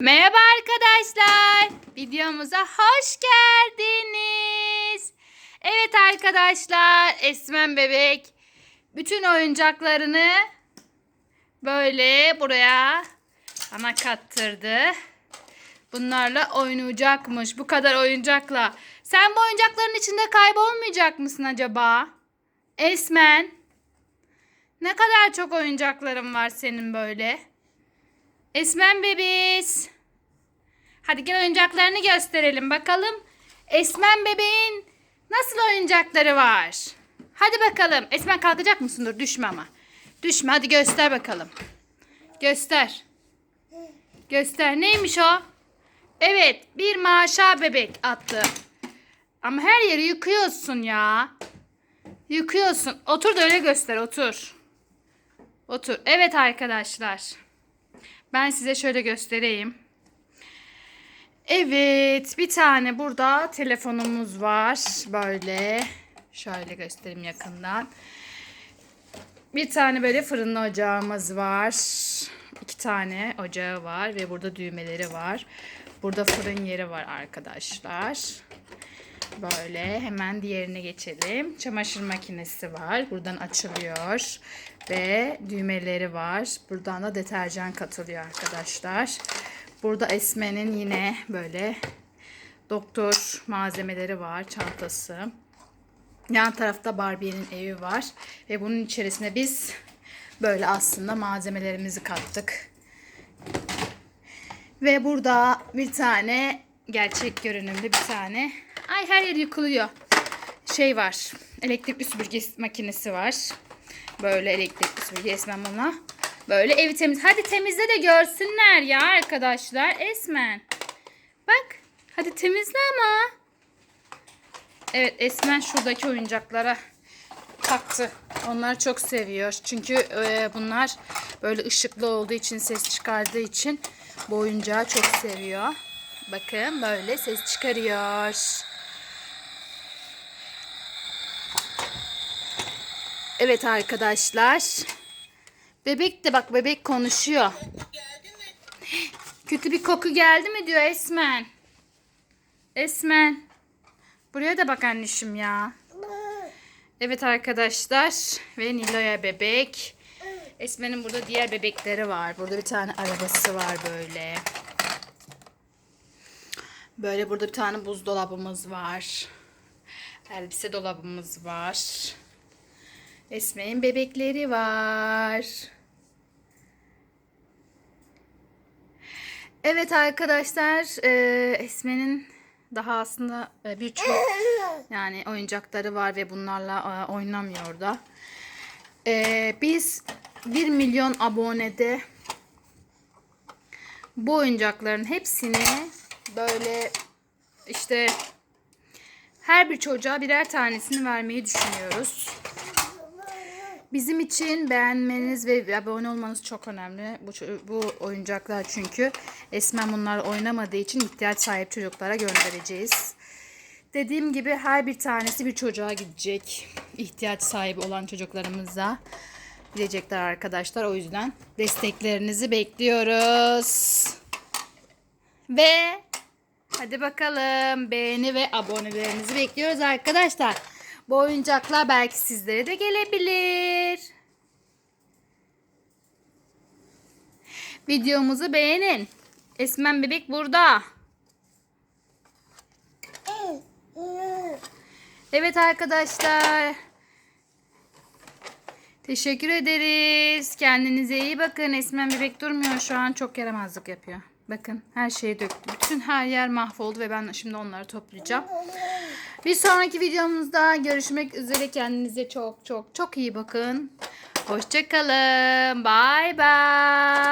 Merhaba arkadaşlar. Videomuza hoş geldiniz. Evet arkadaşlar, Esmen bebek bütün oyuncaklarını böyle buraya bana kattırdı. Bunlarla oynayacakmış. Bu kadar oyuncakla. Sen bu oyuncakların içinde kaybolmayacak mısın acaba? Esmen. Ne kadar çok oyuncakların var senin böyle. Esmen bebiz. Hadi gel oyuncaklarını gösterelim bakalım. Esmen bebeğin nasıl oyuncakları var? Hadi bakalım. Esmen kalkacak mısın? Dur düşme ama. Düşme hadi göster bakalım. Göster. Göster. Neymiş o? Evet bir maşa bebek attı. Ama her yeri yıkıyorsun ya. Yıkıyorsun. Otur da öyle göster otur. Otur. Evet arkadaşlar. Ben size şöyle göstereyim. Evet, bir tane burada telefonumuz var. Böyle. Şöyle göstereyim yakından. Bir tane böyle fırınlı ocağımız var. İki tane ocağı var ve burada düğmeleri var. Burada fırın yeri var arkadaşlar. Böyle hemen diğerine geçelim. Çamaşır makinesi var. Buradan açılıyor. Ve düğmeleri var. Buradan da deterjan katılıyor arkadaşlar. Burada Esme'nin yine böyle doktor malzemeleri var. Çantası. Yan tarafta Barbie'nin evi var. Ve bunun içerisine biz böyle aslında malzemelerimizi kattık. Ve burada bir tane gerçek görünümlü bir tane. Ay her yer yıkılıyor. Şey var. Elektrikli süpürge makinesi var. Böyle elektrikli süpürge Esmen bana. Böyle evi temiz. Hadi temizle de görsünler ya arkadaşlar. Esmen. Bak. Hadi temizle ama. Evet Esmen şuradaki oyuncaklara taktı. Onları çok seviyor. Çünkü e, bunlar böyle ışıklı olduğu için, ses çıkardığı için bu oyuncağı çok seviyor. Bakın böyle ses çıkarıyor. Evet arkadaşlar. Bebek de bak bebek konuşuyor. Kötü bir koku geldi mi diyor Esmen. Esmen. Buraya da bak annişim ya. Evet arkadaşlar ve Nilo'ya bebek. Esmen'in burada diğer bebekleri var. Burada bir tane arabası var böyle. Böyle burada bir tane buzdolabımız var. Elbise dolabımız var. Esme'nin bebekleri var. Evet arkadaşlar e, Esme'nin daha aslında e, birçok yani oyuncakları var ve bunlarla e, oynamıyor da. E, biz 1 milyon abonede bu oyuncakların hepsini böyle işte her bir çocuğa birer tanesini vermeyi düşünüyoruz. Bizim için beğenmeniz ve abone olmanız çok önemli. Bu, bu oyuncaklar çünkü Esmen bunlar oynamadığı için ihtiyaç sahip çocuklara göndereceğiz. Dediğim gibi her bir tanesi bir çocuğa gidecek. İhtiyaç sahibi olan çocuklarımıza gidecekler arkadaşlar. O yüzden desteklerinizi bekliyoruz. Ve hadi bakalım beğeni ve abonelerinizi bekliyoruz arkadaşlar. Bu oyuncaklar belki sizlere de gelebilir. Videomuzu beğenin. Esmen bebek burada. Evet arkadaşlar. Teşekkür ederiz. Kendinize iyi bakın. Esmen bebek durmuyor şu an. Çok yaramazlık yapıyor. Bakın her şeyi döktü. Bütün her yer mahvoldu ve ben şimdi onları toplayacağım. Bir sonraki videomuzda görüşmek üzere. Kendinize çok çok çok iyi bakın. Hoşçakalın. Bye bye.